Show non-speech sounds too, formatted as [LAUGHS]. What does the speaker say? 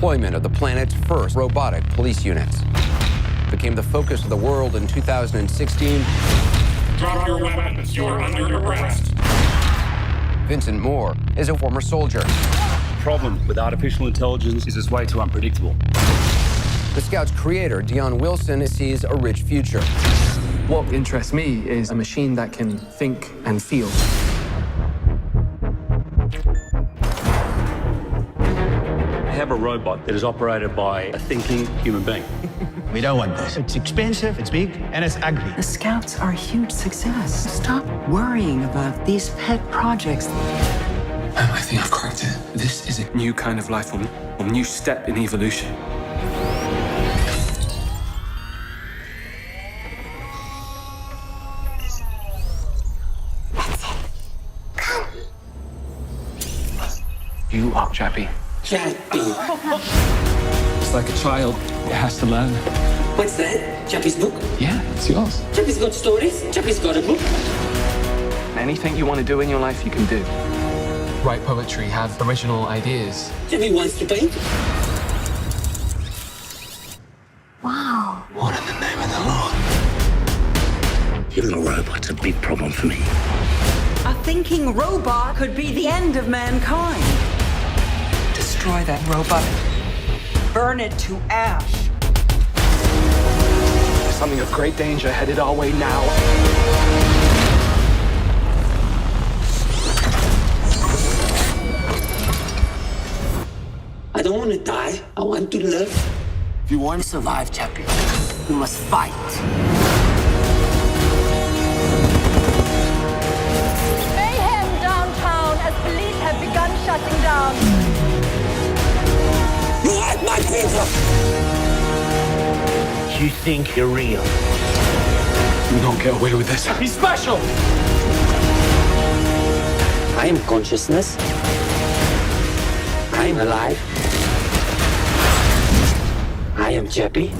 deployment of the planet's first robotic police units. Became the focus of the world in 2016. Drop your weapons. You're under arrest. Vincent Moore is a former soldier. The problem with artificial intelligence is it's way too unpredictable. The Scout's creator, Dion Wilson, sees a rich future. What interests me is a machine that can think and feel. Have a robot that is operated by a thinking human being. [LAUGHS] We don't want this. It's expensive, it's big, and it's ugly. The Scouts are a huge success. Stop worrying about these pet projects. Oh, I think I've cracked it. This is a new kind of life form, a new step in evolution. You are Chappie. Chappie. It's like a child. It has to learn. What's that? Chappie's book? Yeah, it's yours. Chappie's got stories? Chappie's got a book? Anything you want to do in your life, you can do. Write poetry, have original ideas. Chappie wants to paint? Wow. What in the name of the law? Even a robot's a big problem for me. A thinking robot could be the end of mankind. Destroy that robot. Burn it to ash. Something of great danger headed our way now. I don't want to die. I want to live. If you want to survive, Chappie, you must fight. Mayhem downtown as police have begun shutting down. You my people! You think you're real. You don't get away with this. He's special! I am consciousness. I am alive. I am Chappie.